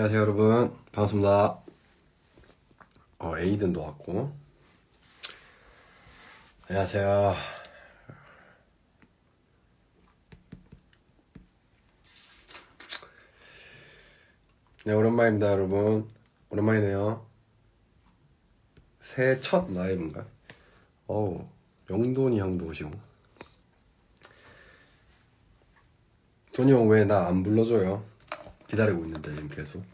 안녕하세요 여러분. 반갑습니다. 어 에이든도 왔고. 안녕하세요. 네 오랜만입니다 여러분. 오랜만이네요. 새해 첫 라이브인가? 어우 영돈이 형도 오시고. 돈이 형 왜 나 안 불러줘요? 기다리고 있는데 지금 계속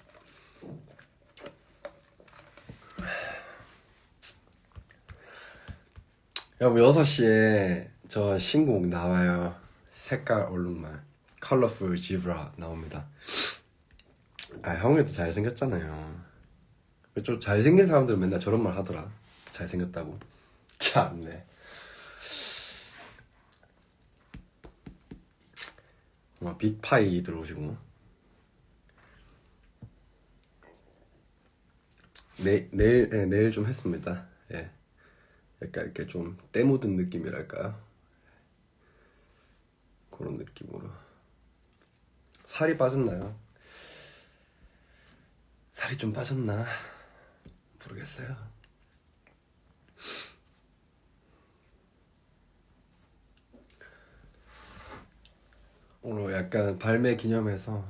여러분 6시에 저 신곡 나와요. 색깔 얼룩말. 컬러풀 지브라 나옵니다. 아 형이도 잘생겼잖아요. 좀 잘생긴 사람들은 맨날 저런 말 하더라. 잘생겼다고. 참네. 어, 빅파이 들어오시고. 내, 내일, 예, 내일 좀 했습니다. 예. 약간 이렇게 좀 때 묻은 느낌이랄까요? 그런 느낌으로. 살이 빠졌나요? 살이 좀 빠졌나? 모르겠어요. 오늘 약간 발매 기념해서,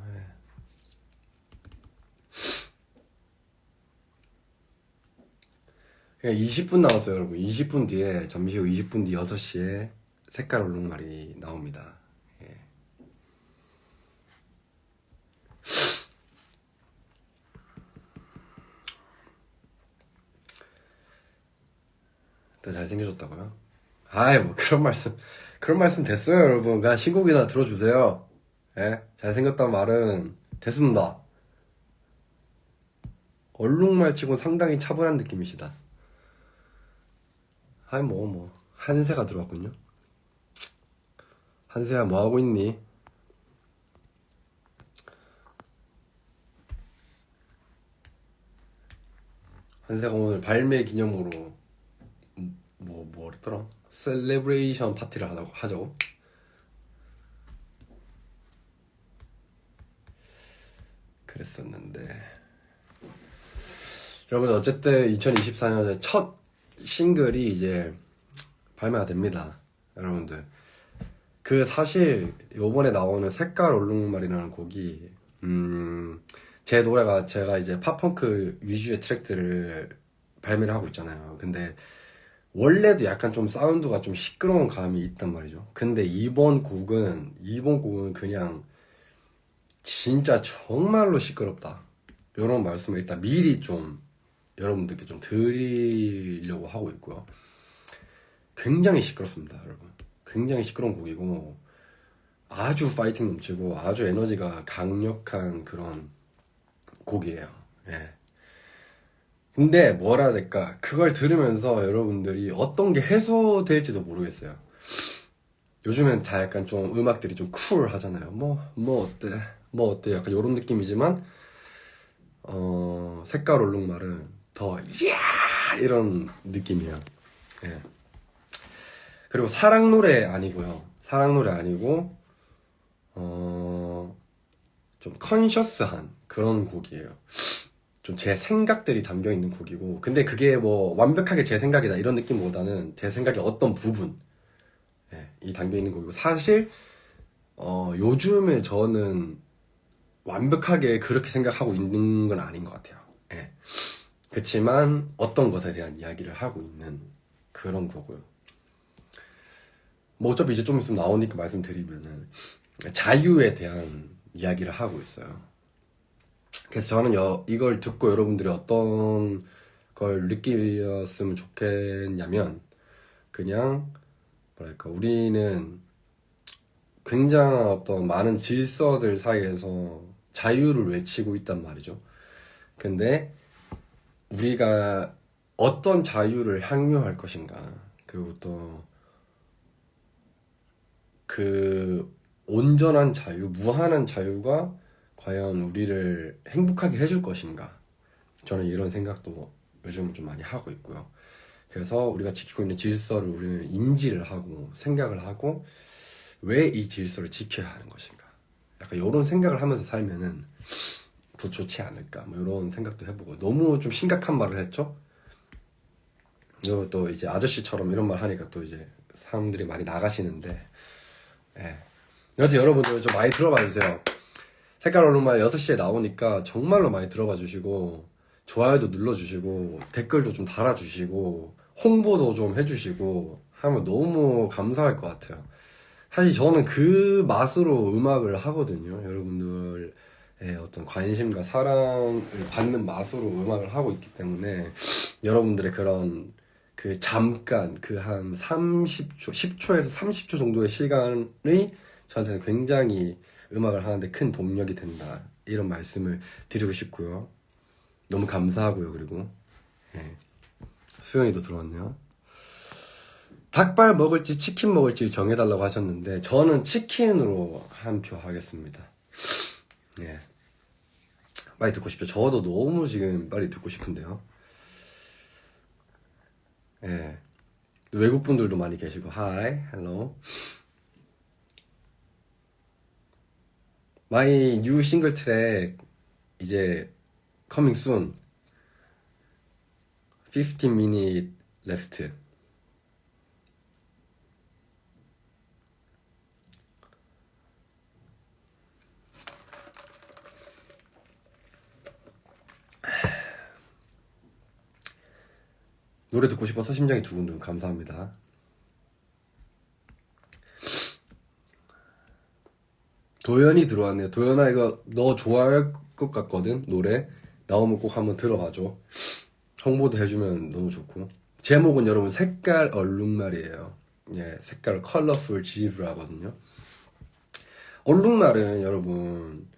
그냥 20분 남았어요, 여러분. 20분 뒤에, 잠시 후 20분 뒤 6시에 색깔 얼룩말이 나옵니다. 예. 더 잘생겨졌다고요? 아이, 뭐, 그런 말씀, 그런 말씀 됐어요, 여러분. 그냥 신곡이나 들어주세요. 예? 잘생겼다는 말은 됐습니다. 얼룩말 치고 상당히 차분한 느낌이시다. 아이 뭐뭐 한세가 들어왔군요. 한세야 뭐 하고 있니? 한세가 오늘 발매 기념으로 뭐 뭐랬더라? 셀레브레이션 파티를 하자고 하자고. 그랬었는데 여러분 어쨌든 2024년에 첫 싱글이 이제 발매가 됩니다. 여러분들. 그 사실 요번에 나오는 색깔 얼룩말이라는 곡이 음, 제 노래가 제가 이제 팝펑크 위주의 트랙들을 발매를 하고 있잖아요. 근데 원래도 약간 좀 사운드가 좀 시끄러운 감이 있단 말이죠. 근데 이번 곡은 이번 곡은 그냥 진짜 정말로 시끄럽다. 이런 말씀을 일단 미리 좀 여러분들께 좀 드리려고 하고 있고요. 굉장히 시끄럽습니다, 여러분. 굉장히 시끄러운 곡이고 아주 파이팅 넘치고 아주 에너지가 강력한 그런 곡이에요. 예. 근데 뭐라 해야 될까? 그걸 들으면서 여러분들이 어떤 게 해소될지도 모르겠어요. 요즘엔 다 약간 좀 음악들이 좀 쿨하잖아요. 뭐, 뭐 어때? 뭐 어때? 약간 이런 느낌이지만, 어, 색깔 얼룩말은 더, 이야! 이런 느낌이에요. 예. 그리고 사랑 노래 아니고요. 사랑 노래 아니고, 어, 좀 컨셔스한 그런 곡이에요. 좀 제 생각들이 담겨 있는 곡이고, 근데 그게 뭐 완벽하게 제 생각이다 이런 느낌보다는 제 생각의 어떤 부분, 예, 이 담겨 있는 곡이고, 사실, 어, 요즘에 저는 완벽하게 그렇게 생각하고 있는 건 아닌 것 같아요. 예. 그치만 어떤 것에 대한 이야기를 하고 있는 그런 거고요. 뭐 어차피 이제 좀 있으면 나오니까 말씀드리면은 자유에 대한 이야기를 하고 있어요. 그래서 저는 여, 이걸 듣고 여러분들이 어떤 걸 느끼었으면 좋겠냐면 그냥 뭐랄까 우리는 굉장한 어떤 많은 질서들 사이에서 자유를 외치고 있단 말이죠. 근데 우리가 어떤 자유를 향유할 것인가 그리고 또 그 온전한 자유, 무한한 자유가 과연 우리를 행복하게 해줄 것인가? 저는 이런 생각도 요즘 좀 많이 하고 있고요. 그래서 우리가 지키고 있는 질서를 우리는 인지를 하고 생각을 하고 왜 이 질서를 지켜야 하는 것인가? 약간 이런 생각을 하면서 살면은 더 좋지 않을까 뭐 이런 생각도 해보고 너무 좀 심각한 말을 했죠. 또 이제 아저씨처럼 이런 말 하니까 또 이제 사람들이 많이 나가시는데 예. 여튼 여러분들 좀 많이 들어봐 주세요. 색깔 얼룩말 6시에 나오니까 정말로 많이 들어봐 주시고 좋아요도 눌러주시고 댓글도 좀 달아주시고 홍보도 좀 해주시고 하면 너무 감사할 것 같아요. 사실 저는 그 맛으로 음악을 하거든요. 여러분들의 어떤 관심과 사랑을 받는 맛으로 음악을 하고 있기 때문에 여러분들의 그런 그 잠깐 그 한 30초, 10초에서 30초 정도의 시간이 저한테는 굉장히 음악을 하는데 큰 동력이 된다. 이런 말씀을 드리고 싶고요. 너무 감사하고요. 그리고 예. 수연이도 들어왔네요. 닭발 먹을지 치킨 먹을지 정해달라고 하셨는데 저는 치킨으로 한 표 하겠습니다. 예. 빨리 듣고 싶죠. 저도 너무 지금 빨리 듣고 싶은데요. 예. 외국 분들도 많이 계시고 하이, 헬로. 마이 뉴 싱글 트랙 이제 coming soon. 15 minute left. 노래 듣고 싶어서 심장이 두근두근 감사합니다. 도연이 들어왔네요. 도연아 이거 너 좋아할 것 같거든 노래 나오면 꼭 한번 들어봐줘. 홍보도 해주면 너무 좋고 제목은 여러분 색깔 얼룩말이에요. 예, 색깔 컬러풀 지브라거든요. 얼룩말은 여러분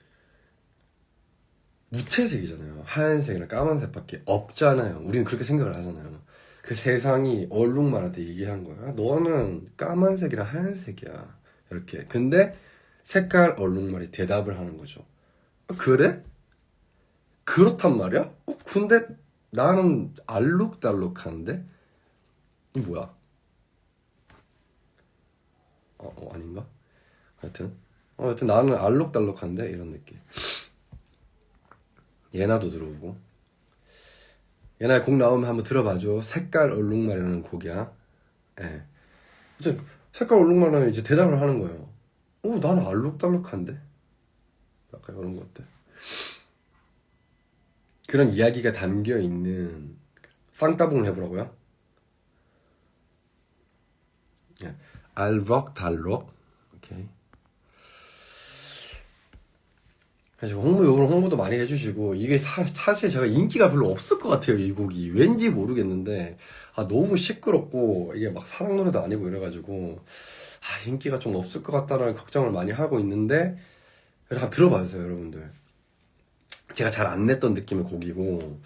무채색이잖아요. 하얀색이랑 까만색밖에 없잖아요. 우리는 그렇게 생각을 하잖아요. 그 세상이 얼룩말한테 얘기한 거야. 너는 까만색이랑 하얀색이야. 이렇게. 근데 색깔 얼룩말이 대답을 하는 거죠. 아, 그래? 그렇단 말이야? 어, 근데 나는 알록달록한데? 이 뭐야? 어, 어 아닌가? 하여튼. 어, 하여튼 나는 알록달록한데? 이런 느낌. 예나도 들어오고. 예나 곡 나오면 한번 들어봐줘. 색깔 얼룩말이라는 곡이야. 예. 이제 색깔 얼룩말 하면 이제 대답을 하는 거예요. 오, 나는 알록달록한데? 약간 이런 것들. 그런 이야기가 담겨 있는 쌍따봉을 해보라고요? 예. 알록달록. 오케이. 그래서 홍보 요런 홍보도 많이 해주시고 이게 사, 사실 제가 인기가 별로 없을 것 같아요 이 곡이. 왠지 모르겠는데 아 너무 시끄럽고 이게 막 사랑 노래도 아니고 이래가지고 아 인기가 좀 없을 것 같다라는 걱정을 많이 하고 있는데 한번 들어봐주세요 여러분들. 제가 잘 안 냈던 느낌의 곡이고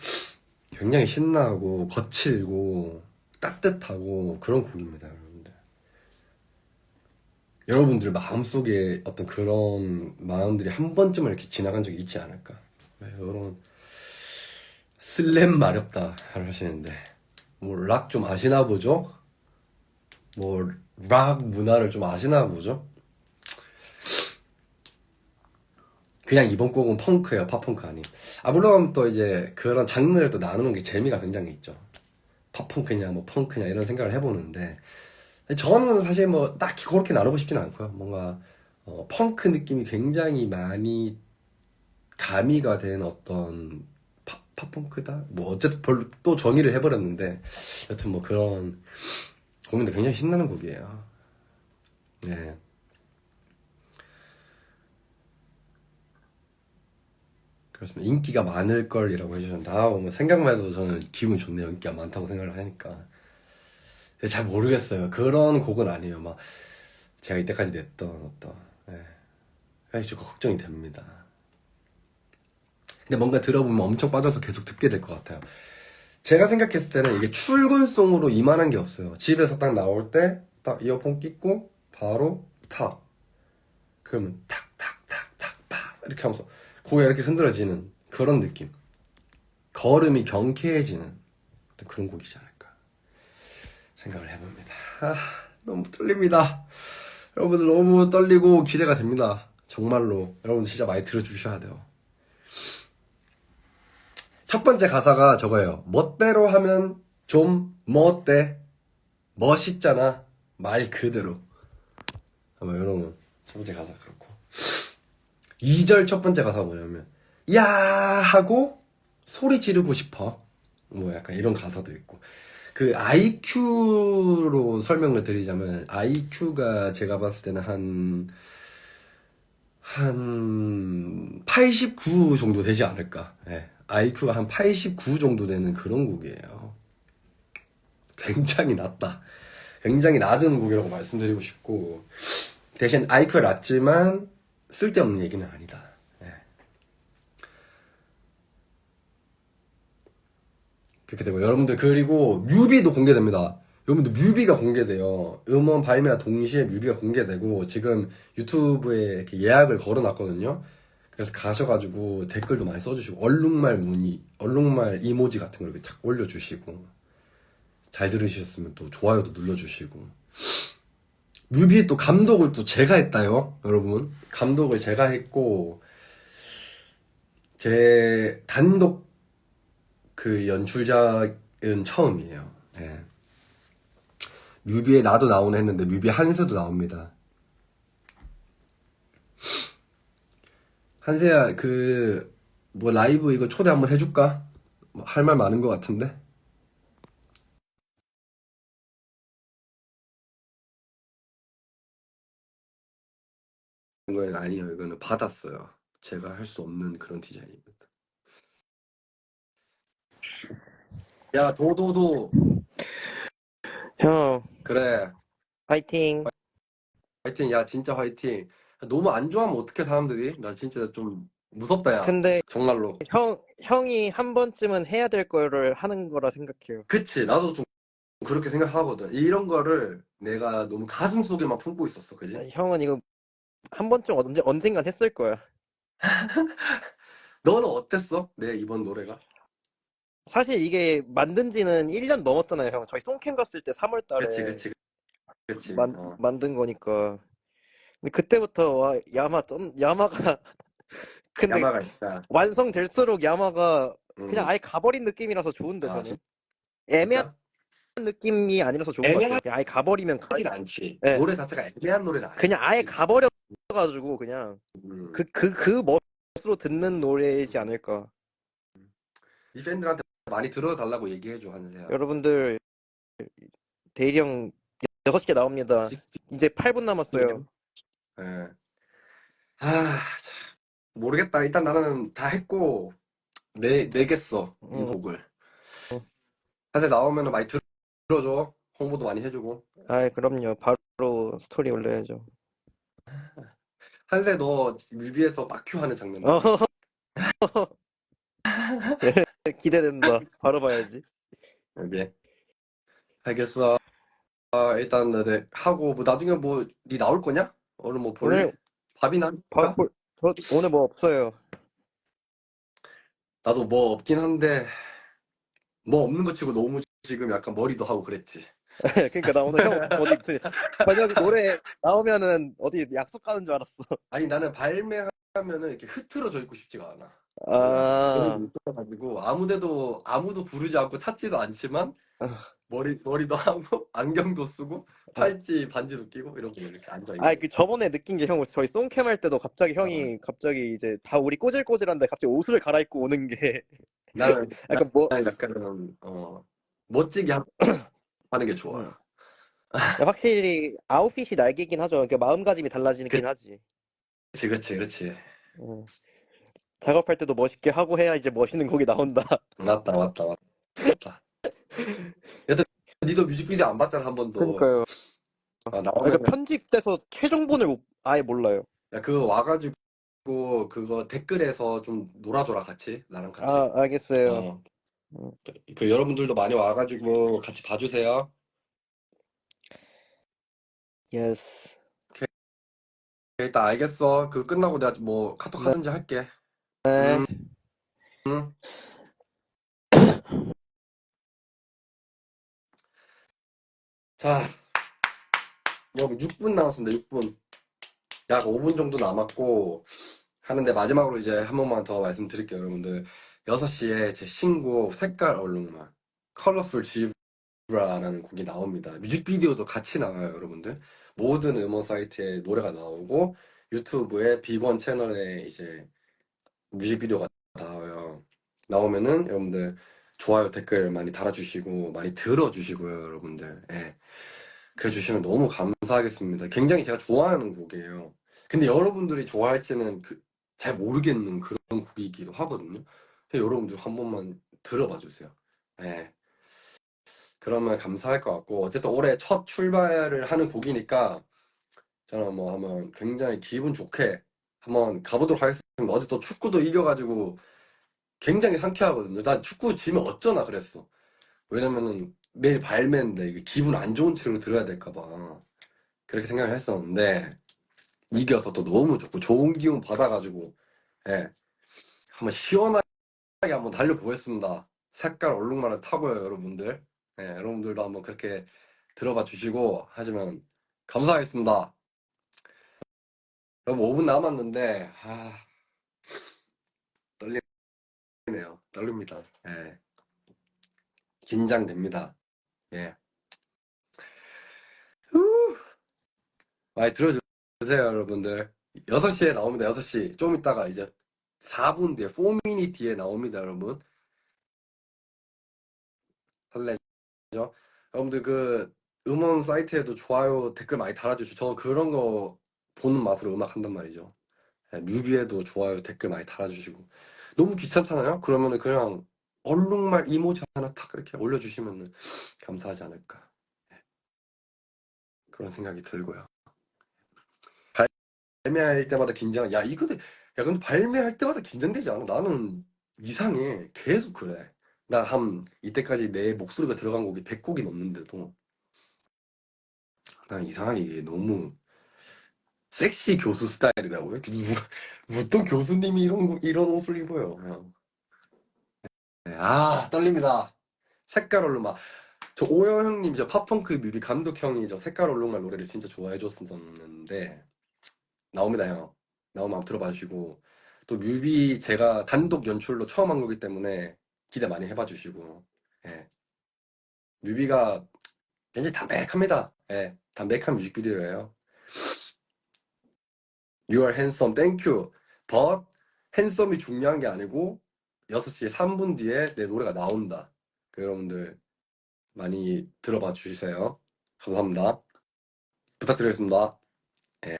굉장히 신나고 거칠고 따뜻하고 그런 곡입니다 여러분들 마음속에 어떤 그런 마음들이 한 번쯤은 이렇게 지나간 적이 있지 않을까 이런 슬램 마렵다 하시는데 뭐 락 좀 아시나 보죠? 뭐 락 문화를 좀 아시나 보죠? 그냥 이번 곡은 펑크예요, 팝펑크 아니. 아 물론 또 이제 그런 장르를 또 나누는 게 재미가 굉장히 있죠. 팝펑크냐, 뭐 펑크냐 이런 생각을 해보는데 저는 사실 뭐 딱히 그렇게 나누고 싶지는 않고요. 뭔가 어, 펑크 느낌이 굉장히 많이 가미가 된 어떤 파, 팝펑크다. 뭐 어쨌든 별로 또 정의를 해버렸는데 여튼 뭐 그런 곡인데 굉장히 신나는 곡이에요. 네. 그렇습니다. 인기가 많을 걸이라고 해주셨는데, 아, 뭐 생각만 해도 저는 기분이 좋네요. 인기가 많다고 생각을 하니까. 잘 모르겠어요. 그런 곡은 아니에요. 막, 제가 이때까지 냈던 어떤, 예. 네. 좀 걱정이 됩니다. 근데 뭔가 들어보면 엄청 빠져서 계속 듣게 될 것 같아요. 제가 생각했을 때는 이게 출근송으로 이만한 게 없어요. 집에서 딱 나올 때, 딱 이어폰 끼고, 바로 탁. 그러면 탁, 탁, 탁, 탁, 팍. 이렇게 하면서 고개가 이렇게 흔들어지는 그런 느낌. 걸음이 경쾌해지는 그런 않을까 생각을 해봅니다. 아, 너무 떨립니다. 여러분들 너무 떨리고 기대가 됩니다. 정말로. 여러분 진짜 많이 들어주셔야 돼요. 첫 번째 가사가 저거예요. 멋대로 하면 좀 멋대. 멋있잖아. 말 그대로. 아마 여러분 첫 번째 가사 그렇고 2절 첫 번째 가사가 뭐냐면 야 하고 소리 지르고 싶어. 뭐 약간 이런 가사도 있고 그 IQ로 설명을 드리자면 IQ가 제가 봤을 때는 한 한 89 정도 되지 않을까. 예. IQ가 한 89 정도 되는 그런 곡이에요. 굉장히 낮다. 굉장히 낮은 곡이라고 말씀드리고 싶고 대신 IQ가 낮지만 쓸데없는 얘기는 아니다. 예. 그렇게 되고 여러분들 그리고 뮤비도 공개됩니다. 여러분들 뮤비가 공개돼요. 음원 발매와 동시에 뮤비가 공개되고 지금 유튜브에 예약을 걸어놨거든요. 그래서 가셔가지고 댓글도 많이 써주시고 얼룩말 문의, 얼룩말 이모지 같은 걸 이렇게 착 올려주시고 잘 들으셨으면 또 좋아요도 눌러주시고 뮤비 또 감독을 또 제가 했다요, 여러분. 감독을 제가 했고 제 단독 그 연출작은 처음이에요. 네. 뮤비에 나도 나오는 했는데 뮤비 한수도 나옵니다. 한세야 그 뭐 라이브 이거 초대 한번 해줄까? 뭐 할 말 많은 것 같은데. 이건 아니에요. 이거는 받았어요. 제가 할 수 없는 그런 디자인입니다. 야 도도도. 형, 그래. 파이팅. 화이팅. 야 진짜 화이팅. 너무 안 좋아하면 어떡해 사람들이? 나 진짜 좀 무섭다 야. 근데 정말로. 형, 형이 한 번쯤은 해야 될 거를 하는 거라 생각해요. 그치. 나도 좀 그렇게 생각하거든. 이런 거를 내가 너무 가슴 속에만 품고 있었어 그지? 형은 이거 한 번쯤 언제, 언젠간 했을 거야. 너는 어땠어? 내 이번 노래가 사실 이게 만든 지는 1년 넘었잖아요, 형. 저희 송캠 갔을 때 3월 달에 그치 그치 그치 만, 어. 만든 거니까. 근데 그때부터 와, 야마, 떤, 야마가. 근데 야마가 있다 완성될수록 야마가 음. 그냥 아예 가버린 느낌이라서 좋은데, 아, 저는. 진짜? 애매한 느낌이 아니라서 좋은 것 같아요. 애매한- 그냥 아예 가버리면 가- 하진 않지 네. 노래 자체가 애매한 노래는 아니야 그냥 아예 가버려가지고 그냥 음. 그 그 그 멋으로 듣는 노래이지 않을까. 이 팬들한테 많이 들어달라고 얘기해줘 한세야 여러분들 대일이 형 6개 나옵니다. 이제 8분 남았어요. 예. 아, 참, 모르겠다. 일단 나는 다 했고, 내, 내겠어, 이 응. 곡을. 사실 나오면 많이 들- 들어줘. 홍보도 많이 해주고. 아, 그럼요. 바로 스토리 올려야죠. 한세 너 뮤비에서 빡큐 하는 장면. 어. 기대된다. 바로 봐야지. 여기. 알겠어. 아, 일단 네, 하고, 뭐 나중에 뭐, 니 나올 거냐? 오늘 뭐 볼래? 오늘 밥이나? 바, 할까? 저 오늘 뭐 없어요. 나도 뭐 없긴 한데, 뭐 없는 거 치고 너무 지금 약간 머리도 하고 그랬지. 그러니까 나 오늘 형 어디 그 저녁 노래 나오면은 어디 약속 가는 줄 알았어. 아니 나는 발매하면은 이렇게 흐트러져 있고 싶지가 않아. 아, 가지고 아무데도 아무도 부르지 않고 찾지도 않지만 아. 머리 머리도 하고 안경도 쓰고 팔찌 반지도 끼고 이러고 이렇게 앉아 있는. 아, 그 저번에 느낀 게 형 저희 송캠 할 때도 갑자기 형이 갑자기 이제 다 우리 꼬질꼬질한데 갑자기 옷을 갈아입고 오는 게 나는 약간 뭐 나는 약간 어 멋지게 하- 하는 게 좋아. 응. 확실히 아웃핏이 날개긴 하죠. 그러니까 마음가짐이 달라지긴 그- 하지. 그렇지 그렇지 그렇지. 응. 작업할 때도 멋있게 하고 해야 이제 멋있는 곡이 나온다. 맞다 맞다 맞다. 여튼 니도 뮤직비디오 안 봤잖아 한 번도. 그러니까요. 아, 아, 나오면 그러니까 편집돼서 최종본을 못- 아예 몰라요. 야, 그거 와가지고 그거 댓글에서 좀 놀아줘라 같이 나랑 같이. 아, 알겠어요. 어. 음. 그 여러분들도 많이 와가지고 같이 봐주세요. 예스. 일단 알겠어. 그 끝나고 내가 뭐 카톡 네. 하든지 할게. 네. 음. 응. 자, 여러분 6분 남았습니다. 6분. 약 5분 정도 남았고 하는데 마지막으로 이제 한 번만 더 말씀드릴게요, 여러분들. 6시에 제 신곡 색깔 얼룩말 컬러풀 지브라라는 곡이 나옵니다. 뮤직비디오도 같이 나와요, 여러분들. 모든 음원 사이트에 노래가 나오고 유튜브에 비건 채널에 이제 뮤직비디오가 나와요. 나오면은 여러분들 좋아요, 댓글 많이 달아주시고 많이 들어주시고요, 여러분들. 예. 그래 주시면 너무 감사하겠습니다. 굉장히 제가 좋아하는 곡이에요. 근데 여러분들이 좋아할지는 그- 잘 모르겠는 그런 곡이기도 하거든요. 여러분들 한 번만 들어봐 주세요. 예. 그러면 감사할 것 같고 어쨌든 올해 첫 출발을 하는 곡이니까 저는 뭐 한번 굉장히 기분 좋게 한번 가보도록 하겠습니다. 어제 또 축구도 이겨가지고 굉장히 상쾌하거든요. 난 축구 지면 어쩌나 그랬어. 왜냐면은 매일 발매인데 이게 기분 안 좋은 채로 들어야 될까봐 그렇게 생각을 했었는데 이겨서 또 너무 좋고 좋은 기운 받아가지고 예 한번 시원하게 한번 달려보겠습니다. 색깔 얼룩말을 타고요, 여러분들. 예, 여러분들도 한번 그렇게 들어봐 주시고 하시면 감사하겠습니다. 여러분 5분 남았는데 아 떨리네요. 떨립니다. 예. 긴장됩니다. 예. 후. 많이 들어주세요, 여러분들. 6시에 나옵니다, 6시. 좀 이따가 이제 4분 뒤에, 4미니 뒤에 나옵니다, 여러분. 설레죠? 여러분들 그 음원 사이트에도 좋아요, 댓글 많이 달아주시고, 저 그런 거 보는 맛으로 음악 한단 말이죠. 예, 뮤비에도 좋아요, 댓글 많이 달아주시고. 너무 귀찮잖아요? 그러면은 그냥 얼룩말 이모지 하나 탁 이렇게 올려주시면 감사하지 않을까. 예. 그런 생각이 들고요. 발매할 때마다 긴장, 야, 이거, 야, 근데 발매할 때마다 긴장되지 않아? 나는 이상해. 계속 그래. 나 한, 이때까지 내 목소리가 들어간 곡이 100곡이 넘는데도, 난 이상하게 이게 너무 섹시 교수 스타일이라고요? 누- 어떤 교수님이 이런, 거- 이런 옷을 입어요. 네, 아, 떨립니다. 색깔 얼룩말. 저 오영 형님, 저 팝펑크 뮤비 감독 형이 저 색깔 얼룩말 노래를 진짜 좋아해 줬었는데, 나옵니다, 형. 나오면 한번 들어봐 주시고, 또 뮤비 제가 단독 연출로 처음 한 거기 때문에 기대 많이 해봐 주시고, 예. 뮤비가 굉장히 담백합니다. 예, 담백한 뮤직비디오예요. You are handsome, thank you. But, 핸섬이 중요한 게 아니고, 6시에 3분 뒤에 내 노래가 나온다. 그 여러분들 많이 들어봐 주세요. 감사합니다. 부탁드리겠습니다. 예,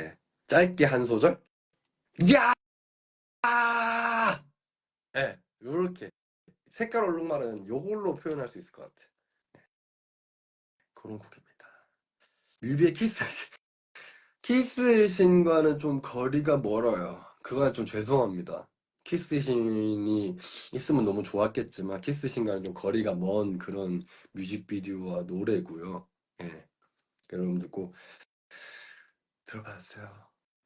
예. 짧게 한 소절? 야! 예, 요렇게. 색깔 얼룩말은 요걸로 표현할 수 있을 것 같아. 예. 그런 곡입니다. 뮤비의 키스, 키스 신과는 좀 거리가 멀어요. 그건 좀 죄송합니다. 키스 신이 있으면 너무 좋았겠지만 키스 신과는 좀 거리가 먼 그런 뮤직비디오와 노래고요. 예. 여러분들 꼭 들어봐 주세요.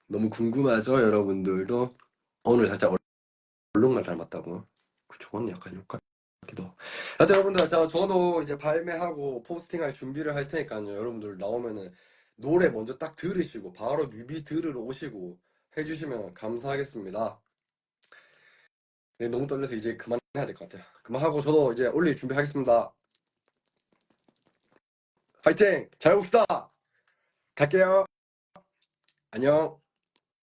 너무 궁금하죠, 여러분들도? 오늘 살짝 얼룩말 닮았다고. 그 저건 약간 효과 같기도. 여러분들, 저, 저도 이제 발매하고 포스팅할 준비를 할 테니까요. 여러분들 나오면은 노래 먼저 딱 들으시고 바로 뮤비 들으러 오시고 해주시면 감사하겠습니다. 네, 너무 떨려서 이제 그만해야 될 것 같아요. 그만하고 저도 이제 올릴 준비하겠습니다. 화이팅! 잘 봅시다! 갈게요. 안녕.